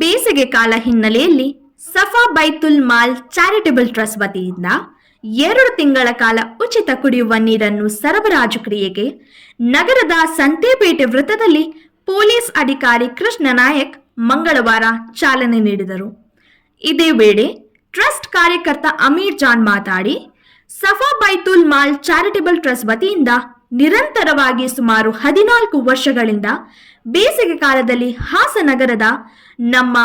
ಬೇಸಿಗೆ ಕಾಲ ಹಿನ್ನೆಲೆಯಲ್ಲಿ ಸಫಾ ಬೈತುಲ್ ಮಾಲ್ ಚಾರಿಟಬಲ್ ಟ್ರಸ್ಟ್ ವತಿಯಿಂದ ಎರಡು ತಿಂಗಳ ಕಾಲ ಉಚಿತ ಕುಡಿಯುವ ನೀರನ್ನು ಸರಬರಾಜು ಕ್ರಿಯೆಗೆ ನಗರದ ಸಂತೆಪೇಟೆ ವೃತ್ತದಲ್ಲಿ ಪೊಲೀಸ್ ಅಧಿಕಾರಿ ಕೃಷ್ಣ ನಾಯಕ್ ಮಂಗಳವಾರ ಚಾಲನೆ ನೀಡಿದರು. ಇದೇ ವೇಳೆ ಟ್ರಸ್ಟ್ ಕಾರ್ಯಕರ್ತ ಅಮೀರ್ ಜಾನ್ ಮಾತಾಡಿ, ಸಫಾ ಬೈತುಲ್ ಮಾಲ್ ಚಾರಿಟಬಲ್ ಟ್ರಸ್ಟ್ ವತಿಯಿಂದ ನಿರಂತರವಾಗಿ ಸುಮಾರು ಹದಿನಾಲ್ಕು ವರ್ಷಗಳಿಂದ ಬೇಸಿಗೆ ಕಾಲದಲ್ಲಿ ಹಾಸನಗರದ ನಮ್ಮ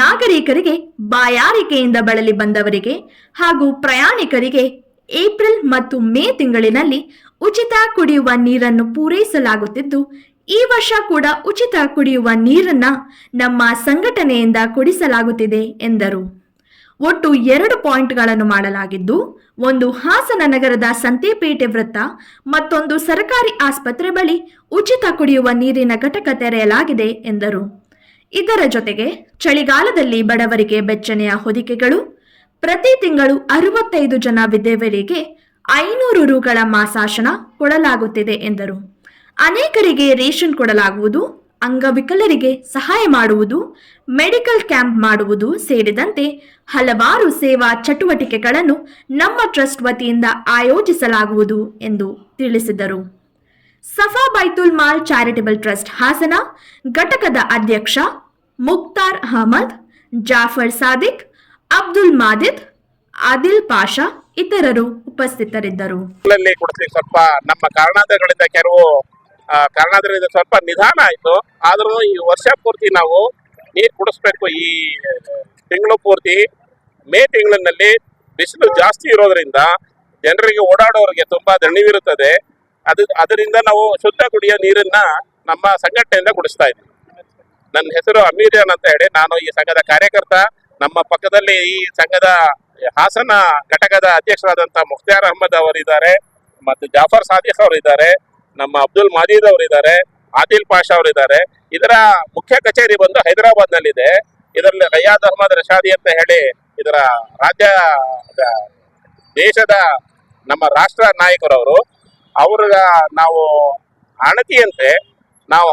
ನಾಗರಿಕರಿಗೆ ಬಾಯಾರಿಕೆಯಿಂದ ಬಳಲಿ ಬಂದವರಿಗೆ ಹಾಗೂ ಪ್ರಯಾಣಿಕರಿಗೆ ಏಪ್ರಿಲ್ ಮತ್ತು ಮೇ ತಿಂಗಳಿನಲ್ಲಿ ಉಚಿತ ಕುಡಿಯುವ ನೀರನ್ನು ಪೂರೈಸಲಾಗುತ್ತಿದ್ದು, ಈ ವರ್ಷ ಕೂಡ ಉಚಿತ ಕುಡಿಯುವ ನೀರನ್ನ ನಮ್ಮ ಸಂಘಟನೆಯಿಂದ ಕುಡಿಸಲಾಗುತ್ತಿದೆ ಎಂದರು. ಒಟ್ಟು ಎರಡು ಪಾಯಿಂಟ್ಗಳನ್ನು ಮಾಡಲಾಗಿದ್ದು, ಒಂದು ಹಾಸನ ನಗರದ ಸಂತೆಪೇಟೆ ವೃತ್ತ, ಮತ್ತೊಂದು ಸರ್ಕಾರಿ ಆಸ್ಪತ್ರೆ ಬಳಿ ಉಚಿತ ಕುಡಿಯುವ ನೀರಿನ ಘಟಕ ತೆರೆಯಲಾಗಿದೆ ಎಂದರು. ಇದರ ಜೊತೆಗೆ ಚಳಿಗಾಲದಲ್ಲಿ ಬಡವರಿಗೆ ಬೆಚ್ಚನೆಯ ಹೊದಿಕೆಗಳು, ಪ್ರತಿ ತಿಂಗಳು ಅರವತ್ತೈದು ಜನ ವಿಧವೆಯರಿಗೆ ಐನೂರು ರುಗಳ ಮಾಸಾಶನ ಕೊಡಲಾಗುತ್ತಿದೆ ಎಂದರು. ಅನೇಕರಿಗೆ ರೇಷನ್ ಕೊಡಲಾಗುವುದು. ಅಂಗವಿಕಲರಿಗೆ ಸಹಾಯ ಮಾಡುವುದು, ಮೆಡಿಕಲ್ ಕ್ಯಾಂಪ್ ಮಾಡುವುದು ಸೇರಿದಂತೆ ಹಲವಾರು ಸೇವಾ ಚಟುವಟಿಕೆಗಳನ್ನು ನಮ್ಮ ಟ್ರಸ್ಟ್ ವತಿಯಿಂದ ಆಯೋಜಿಸಲಾಗುವುದು ಎಂದು ತಿಳಿಸಿದರು. ಸಫಾ ಬೈತುಲ್ ಮಾಲ್ ಚಾರಿಟಬಲ್ ಟ್ರಸ್ಟ್ ಹಾಸನ, ಘಟಕದ ಅಧ್ಯಕ್ಷ ಮುಕ್ತಾರ್ ಅಹಮದ್, ಜಾಫರ್ ಸಾದಿಕ್, ಅಬ್ದುಲ್ ಮಾದಿದ್, ಆದಿಲ್ ಪಾಷಾ ಇತರರು ಉಪಸ್ಥಿತರಿದ್ದರು. ಸ್ವಲ್ಪ ನಮ್ಮ ಕಾರಣಾಂತರಗಳಿಂದ ಕೆಲವು ಕಾರಣಾಂತರದಿಂದ ಸ್ವಲ್ಪ ನಿಧಾನ ಆಯ್ತು. ಆದರೂ ಈ ವರ್ಷ ಪೂರ್ತಿ ನಾವು ನೀರು ಕುಡಿಸ್ಬೇಕು. ಈ ತಿಂಗಳು ಪೂರ್ತಿ ಮೇ ತಿಂಗಳಿನಲ್ಲಿ ಬಿಸಿಲು ಜಾಸ್ತಿ ಇರೋದ್ರಿಂದ ಜನರಿಗೆ ಓಡಾಡೋರಿಗೆ ತುಂಬಾ ದಣಿವಿರುತ್ತದೆ. ಅದು, ಅದರಿಂದ ನಾವು ಶುದ್ಧ ಕುಡಿಯೋ ನೀರನ್ನ ನಮ್ಮ ಸಂಘಟನೆಯಿಂದ ಕುಡಿಸ್ತಾ ಇದ್ದೀವಿ ನನ್ನ ಹೆಸರು ಅಮೀರ್ಯಾನ್ ಅಂತ ಹೇಳಿ ನಾನು ಈ ಸಂಘದ ಕಾರ್ಯಕರ್ತ. ನಮ್ಮ ಪಕ್ಕದಲ್ಲಿ ಈ ಸಂಘದ ಹಾಸನ ಘಟಕದ ಅಧ್ಯಕ್ಷರಾದಂತಹ ಮುಖ್ತಾರ್ ಅಹಮದ್ ಅವರಿದ್ದಾರೆ. ಮತ್ತು ಜಾಫರ್ ಸಾದಿಕ್ ಅವರಿದ್ದಾರೆ. ನಮ್ಮ ಅಬ್ದುಲ್ ಮಾಜೀದ್ ಅವರಿದ್ದಾರೆ, ಆದಿಲ್ ಪಾಷಾ ಅವರಿದ್ದಾರೆ. ಇದರ ಮುಖ್ಯ ಕಚೇರಿ ಬಂದು ಹೈದರಾಬಾದ್ ನಲ್ಲಿದೆ ಇದರಲ್ಲಿ ರಯ್ಯಾದ್ ಅಹಮದ್ ರಶಾದಿ ಅಂತ ಹೇಳಿ ಇದರ ರಾಜ್ಯ ದೇಶದ ನಮ್ಮ ರಾಷ್ಟ್ರ ನಾಯಕರವರು. ಅವರ, ನಾವು ಅಣತಿಯಂತೆ ನಾವು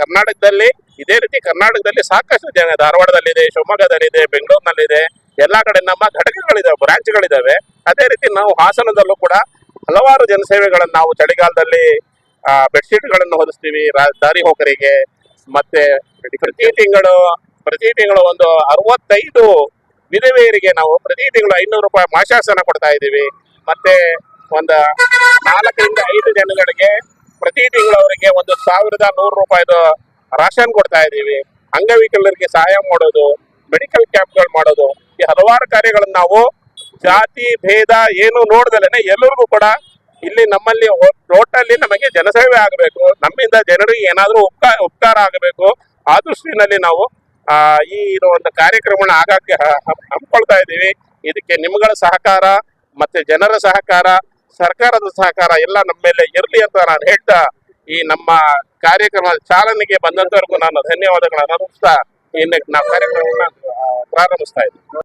ಕರ್ನಾಟಕದಲ್ಲಿ, ಇದೇ ರೀತಿ ಕರ್ನಾಟಕದಲ್ಲಿ ಸಾಕಷ್ಟು ಜನ ಧಾರವಾಡದಲ್ಲಿದೆ, ಶಿವಮೊಗ್ಗದಲ್ಲಿದೆ, ಬೆಂಗಳೂರಿನಲ್ಲಿದೆ. ಎಲ್ಲಾ ಕಡೆ ನಮ್ಮ ಘಟಕಗಳಿದಾವೆ ಬ್ರಾಂಚ್ಗಳಿದಾವೆ. ಅದೇ ರೀತಿ ನಾವು ಹಾಸನದಲ್ಲೂ ಕೂಡ ಹಲವಾರು ಜನಸೇವೆಗಳನ್ನು ನಾವು ಚಳಿಗಾಲದಲ್ಲಿ ಬೆಡ್ಶೀಟ್ಗಳನ್ನು ಹೊದಿಸ್ತೀವಿ. ರಾ- ದಾರಿ ಹೋಕರಿಗೆ ಮತ್ತೆ ಪ್ರತಿ ತಿಂಗಳು ಪ್ರತಿ ತಿಂಗಳು ಒಂದು ಅರವತ್ತೈದು ವಿಧವೆಯರಿಗೆ ನಾವು ಪ್ರತಿ ತಿಂಗಳು ಐನೂರು ರೂಪಾಯಿ ಮಾಶಾಸನ ಕೊಡ್ತಾ ಇದ್ದೀವಿ. ಮತ್ತೆ ಒಂದು ನಾಲ್ಕರಿಂದ ಐದು ಜನಗಳಿಗೆ ಪ್ರತಿ ತಿಂಗಳು ಅವರಿಗೆ ಒಂದು ಸಾವಿರದ ನೂರು ರೂಪಾಯಿದು ರಾಷನ್ ಕೊಡ್ತಾ ಇದ್ದೀವಿ. ಅಂಗವಿಕಲರಿಗೆ ಸಹಾಯ ಮಾಡೋದು ಮೆಡಿಕಲ್ ಕ್ಯಾಂಪ್ಗಳು ಮಾಡೋದು, ಈ ಹಲವಾರು ಕಾರ್ಯಗಳನ್ನು ನಾವು ಜಾತಿ, ಭೇದ ಏನು ನೋಡ್ದಲೇನೆ ಎಲ್ಲರಿಗೂ ಕೂಡ ಇಲ್ಲಿ ನಮ್ಮಲ್ಲಿ ಟೋಟಲಿ ನಮಗೆ ಜನಸೇವೆ ಆಗಬೇಕು. ನಮ್ಮಿಂದ ಜನರಿಗೆ ಏನಾದರೂ ಉಪಕಾರ ಉಪಕಾರ ಆಗಬೇಕು. ಆ ದೃಷ್ಟಿನಲ್ಲಿ ನಾವು ಈ ಇದು ಒಂದು ಕಾರ್ಯಕ್ರಮನ ಆಗಾಗ್ಗೆ ಹಮ್ಮಿಕೊಳ್ತಾ ಇದ್ದೀವಿ. ಇದಕ್ಕೆ ನಿಮ್ಗಳ ಸಹಕಾರ, ಮತ್ತೆ ಜನರ ಸಹಕಾರ, ಸರ್ಕಾರದ ಸಹಕಾರ ಎಲ್ಲ ನಮ್ಮ ಮೇಲೆ ಇರಲಿ ಅಂತ ನಾನು ಹೇಳ್ತಾ ಈ ನಮ್ಮ ಕಾರ್ಯಕ್ರಮ ಚಾಲನೆಗೆ ಬಂದಂತವರೆಗೂ ನಾನು ಧನ್ಯವಾದಗಳನ್ನು ಅರ್ಪಿಸ್ತಾ ಇನ್ನು ನಾವು ಕಾರ್ಯಕ್ರಮವನ್ನು ಪ್ರಾರಂಭಿಸ್ತಾ ಇದ್ದೀನಿ.